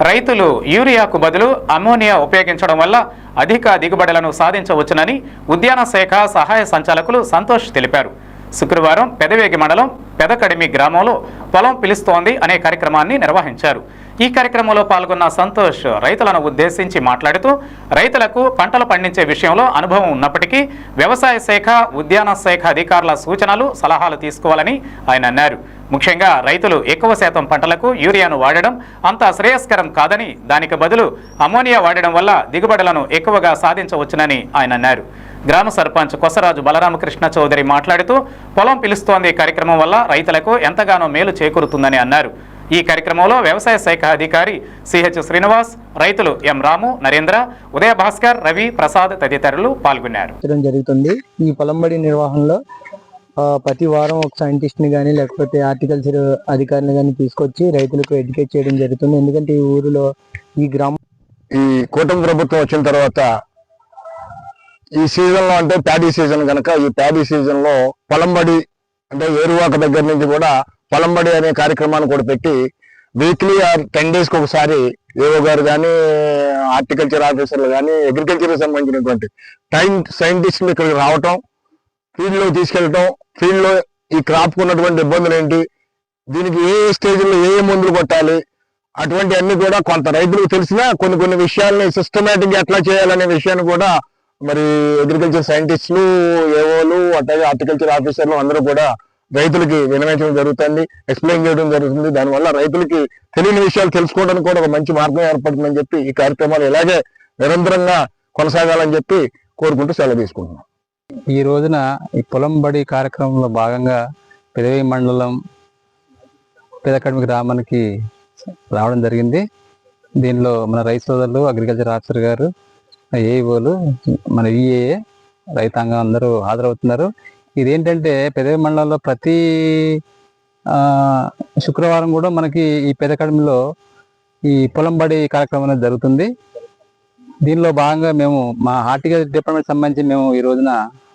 రైతులు యూరియాకు బదులు అమోనియా ఉపయోగించడం వల్ల అధిక దిగుబడులను సాధించవచ్చునని ఉద్యాన శాఖ సహాయ సంచాలకులు సంతోష్ తెలిపారు. శుక్రవారం పెదవేగి మండలం పెదకడిమి గ్రామంలో పొలం పిలుస్తోంది అనే కార్యక్రమాన్ని నిర్వహించారు. ఈ కార్యక్రమంలో పాల్గొన్న సంతోష్ రైతులను ఉద్దేశించి మాట్లాడుతూ రైతులకు పంటలు పండించే విషయంలో అనుభవం ఉన్నప్పటికీ వ్యవసాయ శాఖ ఉద్యాన శాఖ అధికారుల సూచనలు సలహాలు తీసుకోవాలని ఆయన అన్నారు. ముఖ్యంగా రైతులు ఎక్కువ శాతం పంటలకు యూరియాను వాడడం అంత శ్రేయస్కరం కాదని దానికి బదులు అమోనియా వాడడం వల్ల దిగుబడులను ఎక్కువగా సాధించవచ్చునని ఆయన అన్నారు. గ్రామ సర్పంచ్ కొసరాజు బలరామకృష్ణ చౌదరి మాట్లాడుతూ పొలం పిలుస్తోంది కార్యక్రమం వల్ల రైతులకు ఎంతగానో మేలు చేకూరుతుందని అన్నారు. ఈ కార్యక్రమంలో వ్యవసాయ శాఖ అధికారి సిహెచ్ శ్రీనివాస్ రైతులు ఎం రాము నరేంద్ర ఉదయ భాస్కర్ రవి ప్రసాద్ తదితరులు పాల్గొన్నారు. జరుగుతుంది. ఈ పొలంబడి నిర్వహణలో ప్రతి వారం ఒక సైంటిస్ట్ని కానీ లేకపోతే హార్టికల్చర్ అధికారిని కానీ తీసుకొచ్చి రైతులకు ఎడ్యుకేట్ చేయడం జరుగుతుంది. ఎందుకంటే ఈ ఊరిలో ఈ గ్రామం ఈ కూటమి ప్రభుత్వం వచ్చిన తర్వాత ఈ సీజన్లో అంటే ప్యాడీ సీజన్ కనుక ఈ ప్యాడీ సీజన్లో పొలంబడి అంటే ఏరువాక దగ్గర నుంచి కూడా పొలంబడి అనే కార్యక్రమాన్ని కూడా పెట్టి వీక్లీ ఆర్ టెన్ డేస్కి ఒకసారి ఏవో గారు కానీ హార్టికల్చర్ ఆఫీసర్లు కానీ అగ్రికల్చర్ సంబంధించినటువంటి టైం సైంటిస్టులు ఇక్కడికి రావటం ఫీల్డ్ తీసుకెళ్ళటం ఫీల్డ్లో ఈ క్రాప్ ఉన్నటువంటి ఇబ్బందులు ఏంటి? దీనికి ఏ ఏ స్టేజ్లో ఏ మందులు కొట్టాలి? అటువంటి అన్ని కూడా కొంత రైతులకు తెలిసినా కొన్ని కొన్ని విషయాల్ని సిస్టమేటిక్ ఎట్లా చేయాలనే విషయాన్ని కూడా మరి అగ్రికల్చర్ సైంటిస్టులు ఏవోలు అట్లాగే హార్టికల్చర్ ఆఫీసర్లు అందరూ కూడా రైతులకి వినవించడం జరుగుతుంది ఎక్స్ప్లెయిన్ చేయడం జరుగుతుంది. దానివల్ల రైతులకి తెలియని విషయాలు తెలుసుకోవడానికి కూడా ఒక మంచి మార్గం ఏర్పడుతుందని చెప్పి ఈ కార్యక్రమాలు ఇలాగే నిరంతరంగా కొనసాగాలని చెప్పి కోరుకుంటూ సెలవు తీసుకుంటున్నాం. ఈ రోజున ఈ పొలం బడి కార్యక్రమంలో భాగంగా పెదవి మండలం పెదకడమి గ్రామానికి రావడం జరిగింది. దీనిలో మన రైతు సోదరులు అగ్రికల్చర్ ఆఫీసర్ గారు ఏఈఓలు మన విఏఏ రైతాంగం అందరూ హాజరవుతున్నారు. ఇదేంటంటే పెదవి మండలంలో ప్రతి ఆ, శుక్రవారం కూడా మనకి ఈ పెదకడమిలో ఈ పొలం బడి కార్యక్రమం అనేది జరుగుతుంది. దీనిలో భాగంగా మేము మా హార్టికల్చర్ డిపార్ట్మెంట్ సంబంధించి మేము ఈ రోజున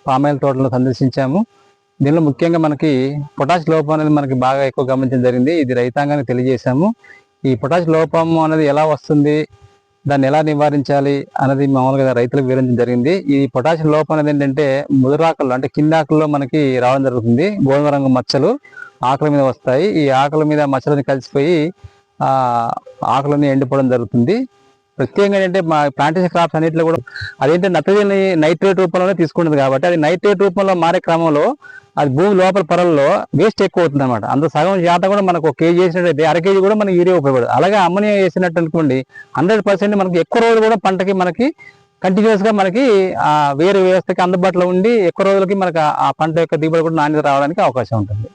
పామాయిల్ తోటలను సందర్శించాము. దీనిలో ముఖ్యంగా మనకి పొటాష్ లోపం అనేది మనకి బాగా ఎక్కువ గమనించడం జరిగింది. ఇది రైతాంగానికి తెలియజేశాము. ఈ పొటాష్ లోపం అనేది ఎలా వస్తుంది? దాన్ని ఎలా నివారించాలి? అనేది మామూలుగా రైతులకు వివరించడం జరిగింది. ఈ పొటాషియం లోపం అనేది ఏంటంటే ముదురాకుల్లో అంటే కింద ఆకుల్లో మనకి రావడం జరుగుతుంది. గోధుమ రంగు మచ్చలు ఆకుల మీద వస్తాయి. ఈ ఆకుల మీద మచ్చలని కలిసిపోయి ఆకులని ఎండిపోవడం జరుగుతుంది. ప్రత్యేకంగా ఏంటంటే మా ప్లాంటేషన్ క్రాప్స్ అన్నింటిలో కూడా అదేంటే నత్రజని నైట్రేట్ రూపంలోనే తీసుకుంటుంది కాబట్టి అది నైట్రేట్ రూపంలో మారే క్రమంలో అది భూమి లోపల పొరల్లో వేస్ట్ ఎక్కువ అవుతుంది అనమాట అంత సగం శాతం కూడా మనకు ఒక కేజీ వేసినట్టయితే అర కేజీ కూడా మనకి యూరియా ఉపయోగపడదు. అలాగే అమ్మనియా వేసినట్టు అనుకోండి హండ్రెడ్ పర్సెంట్ మనకి ఎక్కువ రోజులు కూడా పంటకి మనకి కంటిన్యూస్గా మనకి వేరే వ్యవస్థకి అందుబాటులో ఉండి ఎక్కువ రోజులకి మనకి ఆ పంట యొక్క దిగుబడి కూడా నాణ్యత రావడానికి అవకాశం ఉంటుంది.